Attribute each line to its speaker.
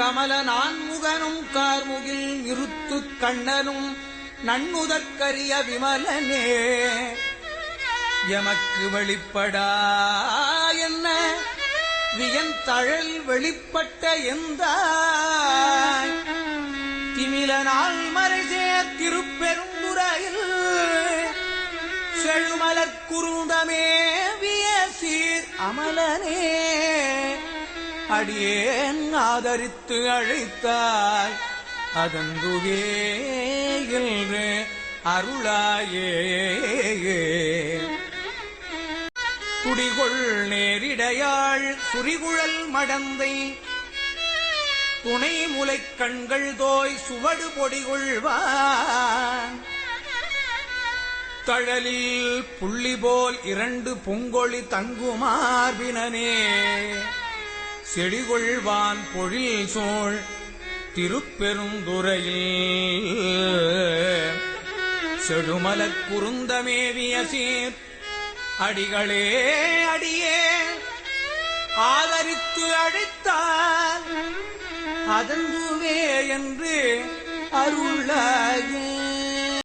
Speaker 1: கமல நான்முகனும் கார்முகில் நிறுத்து கண்ணனும் நன்முதற்கரிய விமலனே. எமக்கு வெளிப்படா என்ன? வியன் தழல் வெளிப்பட்ட எந்த திமில மறைசே மறைசேர் திருப்பெருந்துறையில் செழுமலர் குருந்தமே விய சீர் அமலனே. அடியேன் ஆதரித்து அழைத்தாய். அதந்துவே என்று அருளாயே. குடிகொள் நேரிடையாள் சுரிகுழல் மடந்தை. துணை முலை கண்கள் தோய் சுவடு பொடிகொள்வான். தழலில் புள்ளி போல் இரண்டு பொங்கொழி தங்குமார்பினனே செடிகொள்வான் பொழில் சோழ் திருப்பெருந்துறையில் செடுமலக் குருந்தமேவிய சீர் அடிகளே அடியே. ஆதரித்து அழைத்தால் அதந்துவே என்று அருளாயே